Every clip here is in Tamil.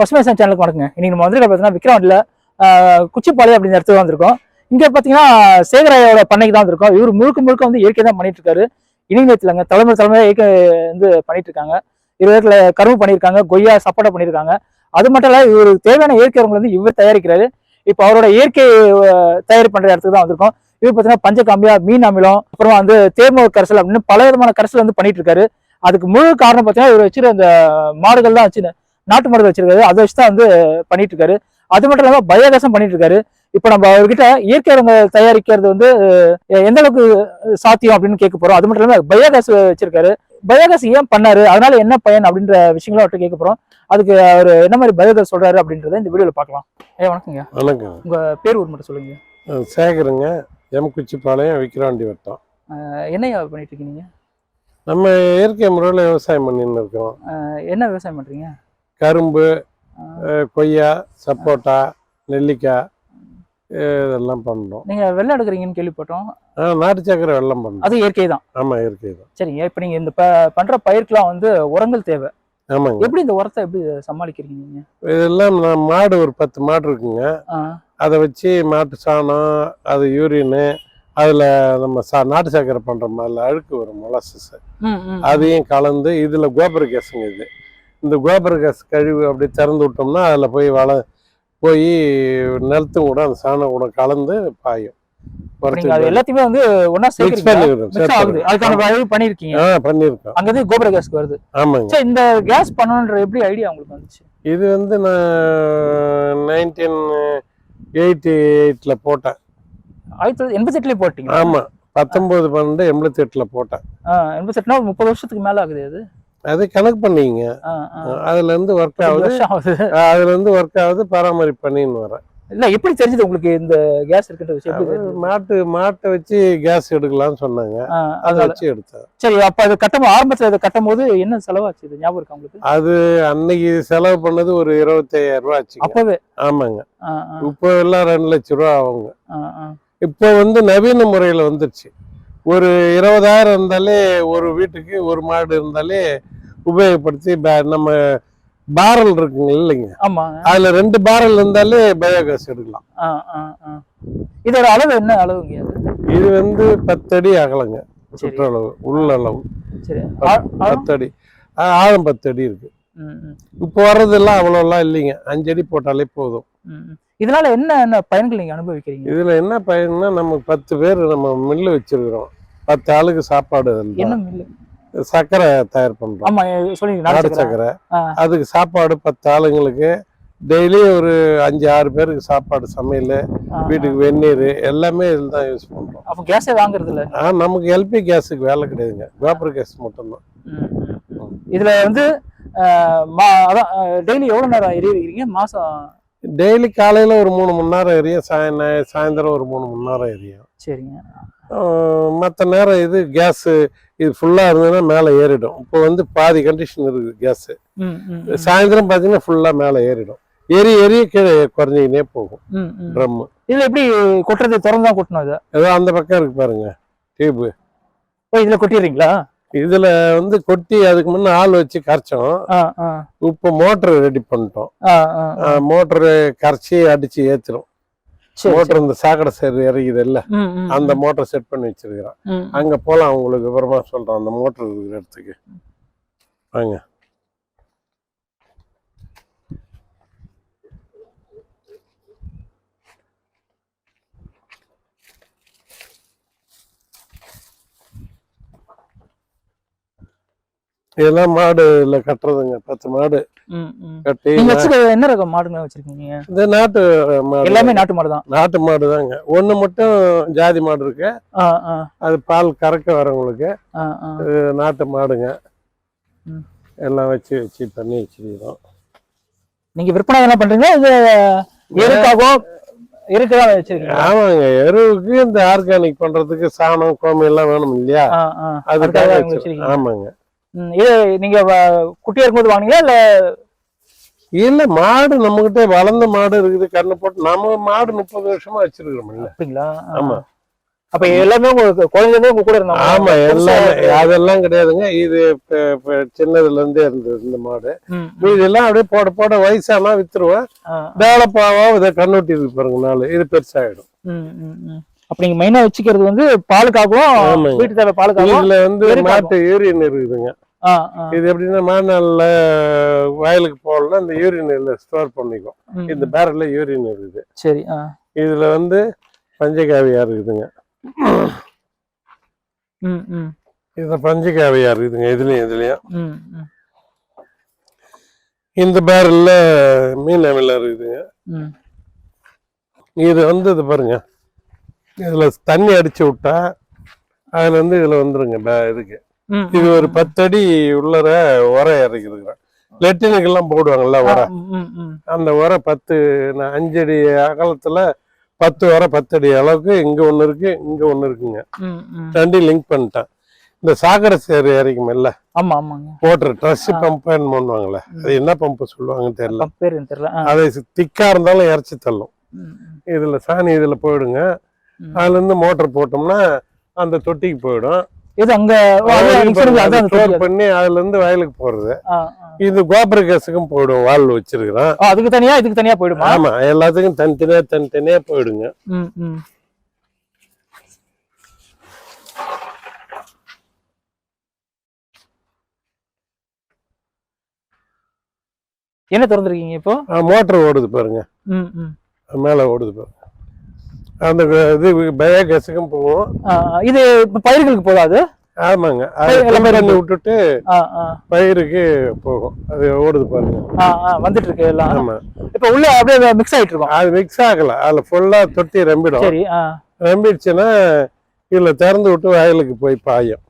பசுமேசன் சேனலுக்கு வணக்கங்க. இன்னைக்கு நம்ம வந்து பார்த்தீங்கன்னா விக்ரவாண்டில் குச்சிப்பாளையம் அப்படிங்கிற இடத்துக்கு வந்திருக்கோம். இங்கே பார்த்தீங்கன்னா சேகராயோட பண்ணைக்கு தான் வந்திருக்கோம். இவர் முழுக்க முழுக்க வந்து இயற்கை தான் பண்ணிட்டு இருக்காரு. இணையத்திலங்க தலைமுறை தலைமுறை இயற்கை வந்து பண்ணிட்டு இருக்காங்க. இருபதுல கரும்பு பண்ணியிருக்காங்க கொய்யா சப்போட்டா பண்ணியிருக்காங்க. அது மட்டும் இல்லை இவருக்கு தேவையான இயற்கை உரங்கள் வந்து இவர் தயாரிக்கிறாரு. இப்போ அவரோட இயற்கை தயார் பண்ணுற இடத்துக்கு தான் வந்திருக்கோம். இவர் பார்த்தீங்கன்னா பஞ்சகாம்பியா மீன் அமிலம் அப்புறம் வந்து தேர்மோர் கரைசல் அப்படின்னு பல விதமான கரைசல் வந்து பண்ணிட்டு இருக்காரு. அதுக்கு முழு காரணம் பார்த்தீங்கன்னா இவர் வச்சுருந்த அந்த மாடுகள் தான் வச்சு நாட்டு மாடுகள் வச்சிருக்காரு. அதை வச்சு தான் வந்து பண்ணிட்டு இருக்காரு அது மட்டும் இல்லாம பயோகேசம் பண்ணிட்டு இருக்காரு இப்போ நம்ம அவர்கிட்ட இயற்கை உரங்கள் தயாரிக்கிறது வந்து எந்த அளவுக்கு சாத்தியம் அப்படின்னு கேட்க போறோம். அது மட்டும் இல்லாம பயோகேஸ் வச்சிருக்காரு. பயோகேஸ் ஏன் பண்ணாரு? அதனால என்ன பயன் அப்படின்ற விஷயங்களும் அவர்கிட்ட கேட்க போறோம். அதுக்கு அவர் என்ன மாதிரி பயோகேஸ் சொல்றாரு அப்படின்றத இந்த வீடியோல பார்க்கலாம். ஏ வணக்கங்க. வணக்கம் உங்க பேர் ஊர் மட்டும் சொல்லுங்க. சேகருங்க. எம் குச்சிப்பாளையம் விக்கிராண்டி வட்டம். என்னையா பண்ணிட்டு இருக்கீங்க? நம்ம இயற்கை முறையில் விவசாயம் பண்ணின்னு இருக்கோம். என்ன விவசாயம் பண்றீங்க? கரும்பு கொய்யா சப்போட்டா நெல்லிக்காய் இதெல்லாம் பண்ணுறோம். நீங்க வெள்ளம் எடுக்கிறீங்கன்னு கேள்விப்பட்டோம். நாட்டு சக்கரை வெள்ளம் பண்ணுறோம். அது இயற்கை தான். ஆமாம் இயற்கை தான். சரிங்க. இப்போ நீங்க இந்த ப- பண்ற பயிர்க்கெல்லாம் வந்து உரங்கள் தேவை. ஆமாங்க. எப்படி இந்த உரத்தை எப்படி சமாளிக்கிறீங்க நீங்க? இதெல்லாம் நான் மாடு ஒரு பத்து மாடு இருக்குங்க. அதை வச்சு மாட்டு சாணம் அது யூரின்னு அதில் நம்ம சா நாட்டு சக்கரை பண்ணுற மாதிரில அழுக்கு வரும் மொலசஸ் அதையும் கலந்து இதில் கோபர கேஸுங்க இது. இந்த கோபர கேஸ் கழிவு அப்படி திறந்து விட்டோம்னா அதில் போய் வள போய் நிலத்தும் கூட அந்த சாணம் கூட கலந்து பாயும். அது எல்லாத்தையுமே வந்து மிக்ஸ் ஆகுது. அதுக்கான வழி பண்ணிருக்கீங்க ஆ பண்ணியிருக்கோம். அங்க இருந்து கோபுர கேஸ்க்கு வருது. ஆமாங்க. சரி இந்த கேஸ் பண்ணணுன்ற எப்படி ஐடியா உங்களுக்கு வந்துச்சு? இது வந்து நான் நைன்டீன் எயிட்டி எயிட்டில் போட்டேன். ஆயிரத்தி தொள்ளாயிரத்தி எண்பத்தி எட்டுலயே போட்டீங்க ஆமாம் பத்தொம்போது பன்னெண்டு எண்பத்தி எட்டில் போட்டேன். எண்பத்தி எட்டுனா ஒரு முப்பது வருஷத்துக்கு மேல ஆகுது அது? அது கணக்கு பண்ணிங்க. அதுல இருந்து ஒர்க் ஆகுது. அதுல இருந்து ஒர்க் ஆகுது பராமரிப்பு பண்ணின்னு வரேன். இல்ல எப்படி தெரிஞ்சது உங்களுக்கு இந்த கேஸ் இருக்குன்ற விஷயம்? அது? மாட்டு மாட்டை வச்சு கேஸ் எடுக்கலாம்னு சொன்னாங்க. அதை வச்சு எடுத்தேன். சரி அப்ப இது கட்டும் ஆரம்பத்துல இதை கட்டும் போது என்ன செலவாச்சு? இது ஞாபகம் இருக்கா உங்களுக்கு? அது அன்னைக்கு செலவு பண்ணது ஒரு இருபத்தையாயிரம் ரூபா ஆச்சுங்க. அப்பவே? ஆமாங்க. இப்போ எல்லாம் ரெண்டு லட்ச ரூபா ஆகுங்க. இப்போ வந்து நவீன முறையில் வந்துருச்சு. ஒரு இருபதாயிரம் இருந்தாலே ஒரு வீட்டுக்கு ஒரு மாடு இருந்தாலே உபயோகப்படுத்தி நம்ம பேரல் இருக்குங்க இல்லைங்க? அதுல ரெண்டு பேரல் இருந்தாலே பயோகேஸ் எடுக்கலாம். ஆ, ஆ, ஆ. இதோட அளவு என்ன அளவுங்க இது வந்து பத்தடி அகலங்க சரி. சுற்றளவு ஆ- ஆழம்? பத்தடி. ஆழம் பத்தடி இருக்கு. ம், ம், இப்போ வர்றதெல்லாம் அவ்வளோலாம் இல்லைங்க. அஞ்சடி போட்டாலே போதும். இதனால என்ன என்ன பயன்கள் நீங்க அனுபவிக்கிறீங்க? இதுல என்ன பயன்னா நம்ம பத்து பேர் நம்ம மில்லு வச்சிருக்கிறோம். பத்து ஆளுக்கு சாப்பாடு சர்க்கரை தயார் பண்றோம். நாடு. சர்க்கரை. அதுக்கு சாப்பாடு பத்து ஆளுங்களுக்கு டெய்லி ஒரு அஞ்சு ஆறு பேருக்கு சாப்பாடு சமையல் வீட்டுக்கு வெந்நீர் எல்லாமே இதில் தான் யூஸ் பண்றோம். அப்ப கேஸே வாங்குறது இல்ல ஆ நமக்கு எல்பி கேஸுக்கு வேலை கிடையாதுங்க. கோபர் கேஸ் மட்டும்தான். இதுல வந்து மா- அதான் டெய்லி எவ்வளவு நேரம் எரியுறீங்க மாசம் டெய்லி காலையில ஒரு மூணு மணி நேரம் எரியும் சாய சாயந்தரம் ஒரு மூணு மணி நேரம் எரியும். சரிங்க. மற்ற நேரம் இது கேஸு இது ஃபுல்லாக இருந்ததுன்னா மேலே ஏறிடும். இப்போ வந்து பாதி கண்டிஷன் இருக்குது கேஸு. சாயந்தரம் பார்த்தீங்கன்னா ஃபுல்லாக மேலே ஏறிடும். எரி எரிய கீழே குறைஞ்சிக்கினே போகும். ட்ரம்மு இதுல எப்படி கொட்டுறது? திறந்து கொட்டணும் இதை? ஏதோ அந்த பக்கம் இருக்கு பாருங்க டியூப்பு ஓ இதுல கொட்டிடுறீங்களா? இதுல வந்து கொட்டி அதுக்கு முன்ன ஆள் வச்சு கரைச்சோம் இப்போ மோட்டர் ரெடி பண்ணிட்டோம். மோட்டரு கரைச்சி அடிச்சு சரி. மோட்டர் இந்த சாக்கடை சரி இறங்குது இல்ல அந்த. மோட்டர் செட் பண்ணி வச்சிருக்கிறேன் ம். அங்க போலாம் உங்களுக்கு விவரமா சொல்றேன் அந்த மோட்டர் இருக்கிற இடத்துக்கு வாங்க இதெல்லாம் மாடுல கட்டுறதுங்க. பத்து மாடு. கட்டி என்ன ரகம் மாடுங்க வச்சிருக்கீங்க? இந்த நாட்டு மாடு. எல்லாமே நாட்டு மாடு தான். நாட்டு மாடு தாங்க. ஒண்ணு மட்டும் ஜாதி மாடு இருக்கு. அது பால் கறக்க வரவங்களுக்கு நாட்டு மாடுங்க. எல்லாம் வச்சு வச்சு பண்ணி வச்சிருக்கிறோம். நீங்க விற்பனை என்ன பண்றீங்க இது எருக்காகவோ எருக்குதான் வச்சிருக்கீங்க ஆமாங்க. எருவுக்கு இந்த ஆர்கானிக் பண்றதுக்கு சாணம் கோமி எல்லாம் வேணும் இல்லையா. அதுக்காக ஆமாங்க. இது நீங்க குட்டியா இருக்கும்போது வாங்குனீங்களா இல்ல? இல்ல மாடு நம்மகிட்ட வளர்ந்த மாடு இருக்குது கண்ணு போட்டு நம்ம மாடு முப்பது வருஷமா வச்சிருக்கிறோம் அப்படிங்களா. ஆமா. அப்ப எல்லாமே குழந்தைங்க உங்க கூட இருந்தாங்க ஆமா எல்லாமே அதெல்லாம் கிடையாதுங்க. இது சின்னதுல இருந்தே இருந்தது இந்த மாடு. இதெல்லாம் அப்படியே போட போட வயசானா வித்துருவேன். டெவலப் ஆகும் இதை கண்ணூட்டி இருக்கு பாருங்க நாலு. இது பெருசாயிடும். அப்ப நீங்க மெயினா வச்சுக்கிறது வந்து பாலுக்காகவும். வீட்டு தேவை பாலுக்காகவும் இதுல வந்து. மாட்டு யூரியன் இருக்குதுங்க. இது எப்படின்னா மாநாள்ல வயலுக்கு போகலன்னா இந்த யூரியன் ஸ்டோர் பண்ணிக்கும் இந்த பேரல்ல யூரியன் இருக்குது சரி. இதுல வந்து பஞ்சகாவியா இருக்குதுங்க ம், ம், இதுல பஞ்சகாவியா இருக்குதுங்க இதுலயும் இதுலயும் இந்த பேரல்ல மீன் அமில இருக்குதுங்க. இது வந்து இது பாருங்க இதுல தண்ணி அடிச்சு விட்டா அதுல இருந்து இதுல வந்துருங்க இதுக்கு. இது ஒரு பத்தடி உள்ளர உரை இறக்கிருக்கிறேன் லெட்டினுக்கெல்லாம் போடுவாங்கல்ல உரை. அந்த உரை பத்து நான் அஞ்சடி அகலத்துல பத்து உரை பத்தடி அளவுக்கு இங்க ஒண்ணு இருக்கு இங்க ஒண்ணு இருக்குங்க. ரெண்டையும் லிங்க் பண்ணிட்டேன். இந்த சாக்கடை சேரு ஆமா ஆமாங்க. மோட்டர் ட்ரஸ் பம்புன்னு பண்ணுவாங்கல்ல அது என்ன பம்பு சொல்லுவாங்கன்னு தெரியல. அதை திக்கா இருந்தாலும் இறச்சி தள்ளும். இதுல சாணி இதுல போயிடுங்க. அதுல இருந்து மோட்டர் போட்டோம்னா அந்த தொட்டிக்கு போயிடும். இது அங்க ஸ்டோர். பண்ணி அதுல இருந்து வயலுக்கு போறது. இது கோபுர கேஸுக்கும் போயிடும் வால் வச்சிருக்கிறோம். அதுக்கு தனியா இதுக்கு தனியா போயிடுமா? ஆமா எல்லாத்துக்கும் தனித்தனியா தனித்தனியா போயிடுங்க. என்ன திறந்துருக்கீங்க இப்போ? மோட்டர் ஓடுது பாருங்க. மேல ஓடுது பாருங்க. அந்த இது பயோகேஸுக்கும் ஆ. இது இப்ப பயிர்களுக்கு போதாது? ஆமாங்க. பண்ணி விட்டுட்டு. பயிருக்கு போகும். அது ஓடுது பாருங்க. வந்துட்டு இருக்கு எல்லாம். ஆமா. இப்ப உள்ள அப்படியே மிக்ஸ் ஆயிட்டு இருக்கோம். அது மிக்ஸ் ஆகல. அதுல ஃபுல்லா தொட்டி ரம்பிடும். சரி ரம்பிடுச்சுன்னா இதுல திறந்து விட்டு வயலுக்கு போய் பாயும்.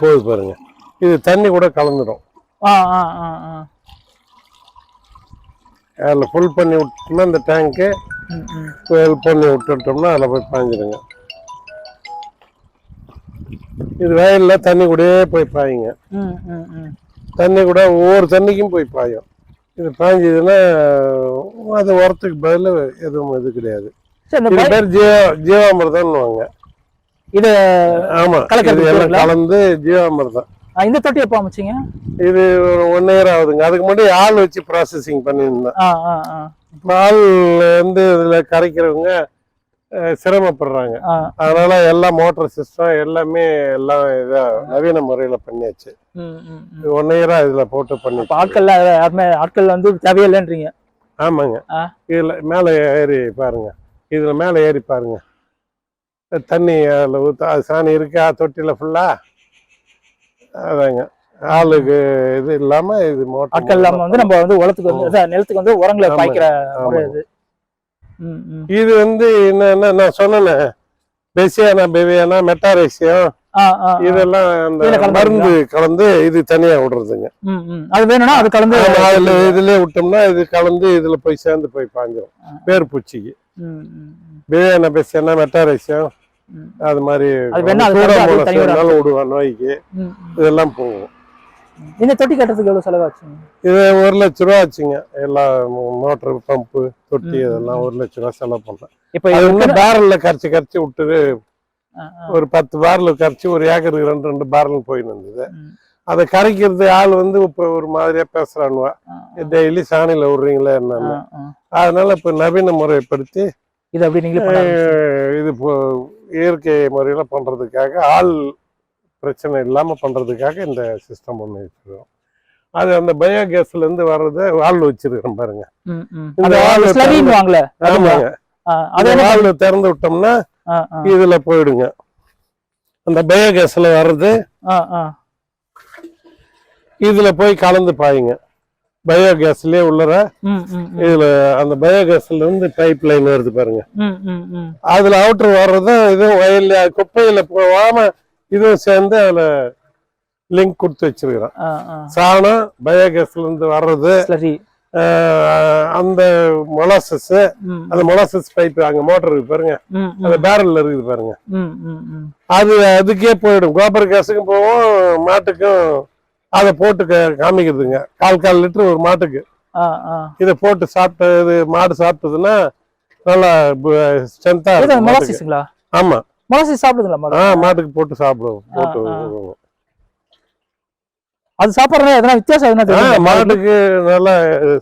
போகுது பாருங்க. இது தண்ணி கூட கலந்துடும் ஆ ஆ ஆ ஆ. அதில் ஃபுல் பண்ணி விட்டோம்னா இந்த டேங்க்கு. ஃபுல் பண்ணி விட்டுட்டோம்னா அதில் போய் பாஞ்சிடுங்க இது வயலில் தண்ணி கூடயே போய் பாயுங்க. தண்ணி கூட ஒவ்வொரு தண்ணிக்கும் போய் பாயும் இது பாய்ஞ்சதுன்னா அது உரத்துக்கு பதில் எதுவும் இது கிடையாது இது பேர் ஜீவ ஜீவாமிர்தம்னுவாங்க இது ஆமா கலக்கறது இது எல்லாம் போடுறீங்களா? கலந்து ஜீவாமிர்தம் இந்த தொட்டி எப்போ அமைச்சீங்க? இது ஒரு ஒன் இயர் ஆகுதுங்க. அதுக்கு முன்னாடி ஆள் வச்சு ப்ராசஸிங் பண்ணியிருந்தேன். ஆள் வந்து இதுல கரைக்கிறவங்க சிரமப்படுறாங்க. அதனால எல்லா மோட்டார் சிஸ்டம் எல்லாமே எல்லாம் இதா நவீன முறையில பண்ணியாச்சு. ஒன் இயரா இதுல போட்டு பண்ணி ஆட்கள் யாருமே ஆட்கள் வந்து தேவையில்லைன்றீங்க? ஆமாங்க. இதுல மேல ஏறி பாருங்க. இதுல மேல ஏறி பாருங்க. தண்ணி அதுல அது சாணி இருக்கா? தொட்டில ஃபுல்லா அதாங்க ஆளுக்கு இது இல்லாம இது மோட்டார் ஆட்கள் இல்லாம வந்து நம்ம வந்து உலத்துக்கு வந்து நிலத்துக்கு வந்து உரங்களை. பாய்க்கிற. இது. இது வந்து என்னன்னா நான் சொன்னேனே பெசியானா பெவியானா மெட்டாரேசியம். இதெல்லாம் அந்த இதுல மருந்து கலந்து இது தனியா விடுறதுங்க. அது வேணும்னா அது கலந்து அதுல இதுலயே விட்டோம்னா இது கலந்து இதுல போய் சேர்ந்து போய் பாஞ்சிரும் ஆ. வேர் பூச்சிக்கு. பெவியானா பெசியானா மெட்டாரேசியம். அது மாதிரி நோய்க்கு. இதெல்லாம் போகும். இந்த தொட்டி கட்டுறதுக்கு எவ்வளவு செலவாச்சுங்க? இது ஒரு லட்ச ரூபா ஆச்சுங்க. எல்லா மோட்டர் பம்பு தொட்டி இதெல்லாம் ஒரு லட்ச ரூபா செலவு பண்ணேன் இப்ப இன்னும் பேரல்ல கரைச்சி கரைச்சி விட்டு. ஒரு பத்து பேரல் கரைச்சி ஒரு ஏக்கருக்கு ரெண்டு ரெண்டு பேரல் போயின்னு இருந்தது. அதை கரைக்கிறது ஆள் வந்து இப்ப ஒரு மாதிரியா பேசுறானுவா. டெய்லி சாணியில விடுறீங்களா என்னன்னு. அதனால இப்ப நவீன முறைப்படுத்தி இது அப்படி நீங்களே இது இயற்கை முறையில பண்றதுக்காக ஆள் பிரச்சனை இல்லாம பண்றதுக்காக இந்த சிஸ்டம் பண்ணி வச்சிருக்கோம் அது அந்த பயோகேஸ்ல இருந்து வர்றத வால் வச்சிருக்கிறோம் பாருங்க. இந்த அதுவா? ஆமாங்க ஆ, அது அந்த என்ன வால்வு திறந்து விட்டோம்னா இதுல போயிடுங்க அந்த பயோகேஸ்ல வர்றது. இதுல போய் கலந்து பாயுங்க பயோகேஸ்லயே உள்ளற ம். இதுல அந்த பயோகேஸ்ல இருந்து பைப் லைன் வருது பாருங்க. அதுல அவுட்டர் வர்றதும் இதுவும் வயல்ல குப்பையில போகாம இதுவும் சேர்ந்து அதுல லிங்க் கொடுத்து வச்சிருக்கிறோம். சாணம் பயோகேஸ்ல இருந்து வர்றது அந்த மொலாசஸ் அந்த மொலாசஸ் பைப் அங்க மோட்டர் இருக்கு பாருங்க அந்த பேரல்ல இருக்குது பாருங்க. அது அதுக்கே போயிடும் கோபர் கேஸுக்கும் போவோம் மாட்டுக்கும் அதை போட்டு காமிக்கிறதுங்க கால் கால் லிட்டர் ஒரு மாட்டுக்கு. இதை போட்டு சாப்பிட்டு இது மாடு சாப்பிட்டதுன்னா நல்லா ஸ்ட்ரென்த்தா. மொலாசிஸ்ங்களா ஆமா மொலாசிஸ் சாப்பிடுதுங்களா ஆ மாட்டுக்கு போட்டு சாப்பிடுவோம் போட்டு. அது சாப்பிட்றதுனா எதனா வித்தியாசம் எதனா? மாட்டுக்கு நல்ல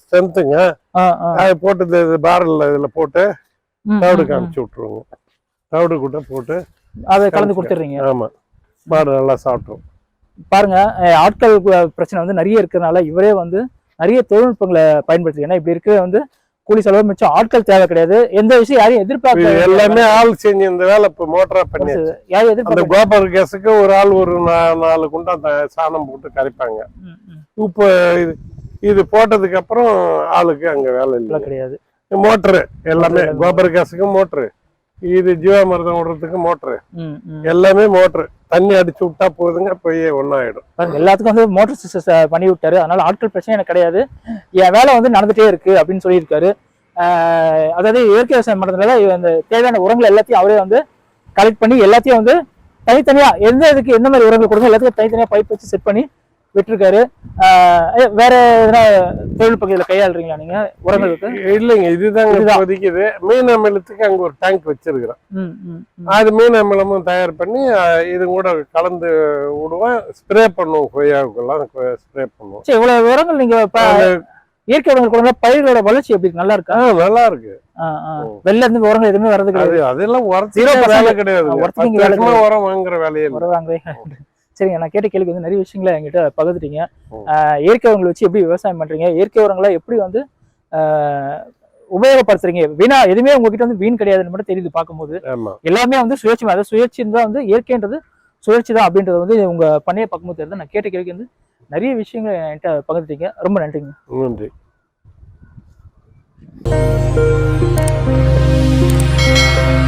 ஸ்ட்ரென்த்துங்க. அதை போட்டு இந்த- பேரல்ல இதுல போட்டு தவிடு. காமிச்சு விட்டுருவோங்க தவிடு கூட போட்டு அதை கலந்து கொடுத்துட்றீங்க ஆமா மாடு நல்லா சாப்பிட்ரும் பாருங்க ஆட்கள் பிரச்சனை வந்து நிறைய இருக்கிறதுனால இவரே வந்து நிறைய தொழில்நுட்பங்களை பயன்படுத்தி ஏன்னா இப்படி இருக்க வந்து கூலி செலவு மிச்சம் ஆட்கள் தேவை கிடையாது. எந்த விஷயம் யாரையும் எதிர்பார்க்க எல்லாமே ஆள் செஞ்சு இந்த வேலை இப்ப மோட்டரா பண்ணி அந்த எதிர்பார்க்க கோபர் கேஸுக்கு ஒரு ஆள் ஒரு நாலு குண்டா அந்த சாணம் போட்டு கரைப்பாங்க. இப்போ இது இது போட்டதுக்கு அப்புறம் ஆளுக்கு அங்க வேலை இல்லை கிடையாது. மோட்டரு. எல்லாமே. கோபர் கேஸுக்கு மோட்டரு. இது ஜீவாமிர்தம் விடுறதுக்கு மோட்டரு. எல்லாமே மோட்டரு. தண்ணி அடிச்சு விட்டா போதுங்க போய் ஒன்னாயிடும் எல்லாத்துக்கும் வந்து மோட்டர் சிஸ்டம் பண்ணி விட்டாரு. அதனால ஆட்கள் பிரச்சனை எனக்கு கிடையாது. என் வேலை வந்து நடந்துட்டே இருக்கு அப்படின்னு சொல்லியிருக்காரு. அதாவது இயற்கை விவசாயம் பண்றதுனால இந்த அந்த தேவையான உரங்கள் எல்லாத்தையும் அவரே வந்து கலெக்ட் பண்ணி எல்லாத்தையும் வந்து தனித்தனியா எந்த இதுக்கு எந்த மாதிரி உரங்கள் கொடுங்க எல்லாத்துக்கும் தனித்தனியா பைப் வச்சு செட் பண்ணி விட்டுருக்காரு. வேற எதனா தொழில்நுட்பம் இதுல கையாளுறீங்களா நீங்க? உரங்களுக்கு இல்லைங்க இதுதாங்க இதுதான். இப்போதைக்கு இது மீன் அமிலத்துக்கு அங்க ஒரு டேங்க் வச்சிருக்கிறோம். அது மீன் அமிலமும் தயார் பண்ணி இது கூட கலந்து விடுவேன் ஸ்ப்ரே பண்ணுவோம் கொய்யாவுக்கெல்லாம் ஸ்ப்ரே பண்ணுவோம். சரி இவ்வளவு உரங்கள் நீங்க இயற்கை உரங்கள் கொடுங்க. பயிர்களோட வளர்ச்சி எப்படி? நல்லா இருக்கா? நல்லா இருக்கு. வெளில இருந்து உரங்கள் எதுவுமே வரது கிடையாது. அது அதெல்லாம் வேலை கிடையாது. உரம் வாங்குற வேலையே சரிங்க நான் கேட்ட கேள்விக்கு வந்து நிறைய விஷயங்களை என்கிட்ட பகிர்ந்துட்டீங்க. இயற்கை உரங்களை வச்சு எப்படி விவசாயம் பண்றீங்க? இயற்கை உரங்களை எப்படி வந்து உபயோகப்படுத்துறீங்க? வீணா எதுவுமே உங்ககிட்ட வந்து வீண் கிடையாதுன்னு மட்டும் தெரியுது பார்க்கும்போது. எல்லாமே வந்து சுழற்சி அதாவது சுழற்சி தான் வந்து இயற்கைன்றது சுழற்சி தான் அப்படின்றது வந்து உங்க பண்ணைய பார்க்கும்போது தெரியுது. நான் கேட்ட கேள்விக்கு வந்து நிறைய விஷயங்களை என்கிட்ட பகிர்ந்துட்டீங்க. ரொம்ப நன்றிங்க. நன்றி.